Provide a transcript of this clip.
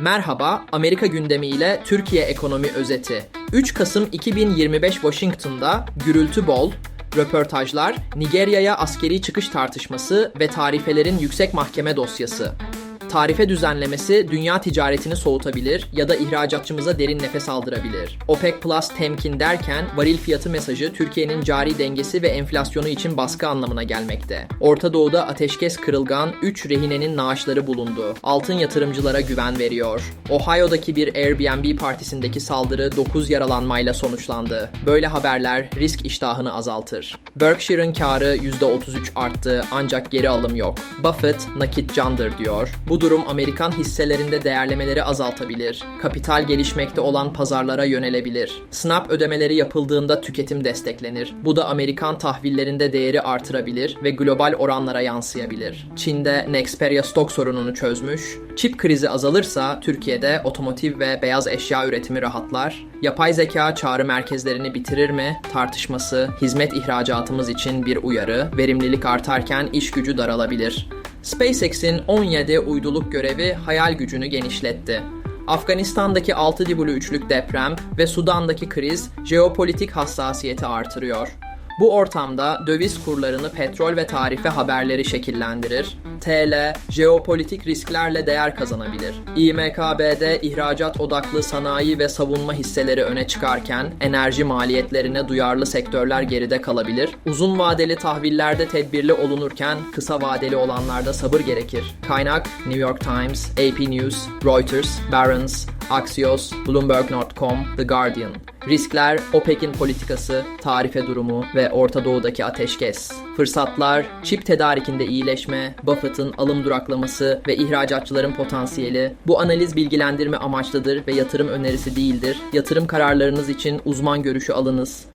Merhaba, Amerika gündemi ile Türkiye ekonomi özeti. 3 Kasım 2025 Washington'da gürültü bol, röportajlar, Nigerya'ya askeri çıkış tartışması ve tarifelerin yüksek mahkeme dosyası. Tarife düzenlemesi dünya ticaretini soğutabilir ya da ihracatçımıza derin nefes aldırabilir. OPEC Plus temkin derken varil fiyatı mesajı Türkiye'nin cari dengesi ve enflasyonu için baskı anlamına gelmekte. Orta Doğu'da ateşkes kırılgan 3 rehinenin naaşları bulundu. Altın yatırımcılara güven veriyor. Ohio'daki bir Airbnb partisindeki saldırı 9 yaralanmayla sonuçlandı. Böyle haberler risk iştahını azaltır. Berkshire'ın karı %33 arttı ancak geri alım yok. Buffett nakit candır diyor. Bu durum Amerikan hisselerinde değerlemeleri azaltabilir. Kapital gelişmekte olan pazarlara yönelebilir. Snap ödemeleri yapıldığında tüketim desteklenir. Bu da Amerikan tahvillerinde değeri artırabilir ve global oranlara yansıyabilir. Çin'de Nexperia stok sorununu çözmüş. Çip krizi azalırsa Türkiye'de otomotiv ve beyaz eşya üretimi rahatlar. Yapay zeka çağrı merkezlerini bitirir mi? Tartışması, hizmet ihracatımız için bir uyarı, verimlilik artarken iş gücü daralabilir. SpaceX'in 17 uyduluk görevi hayal gücünü genişletti. Afganistan'daki 6,3'lük deprem ve Sudan'daki kriz jeopolitik hassasiyeti artırıyor. Bu ortamda döviz kurlarını petrol ve tarife haberleri şekillendirir. TL, jeopolitik risklerle değer kazanabilir. İMKB'de ihracat odaklı sanayi ve savunma hisseleri öne çıkarken enerji maliyetlerine duyarlı sektörler geride kalabilir. Uzun vadeli tahvillerde tedbirli olunurken kısa vadeli olanlarda sabır gerekir. Kaynak New York Times, AP News, Reuters, Barron's, Axios, Bloomberg.com, The Guardian. Riskler, OPEC'in politikası, tarife durumu ve Orta Doğu'daki ateşkes. Fırsatlar, çip tedarikinde iyileşme, Buffett'ın alım duraklaması ve ihracatçıların potansiyeli. Bu analiz bilgilendirme amaçlıdır ve yatırım önerisi değildir. Yatırım kararlarınız için uzman görüşü alınız.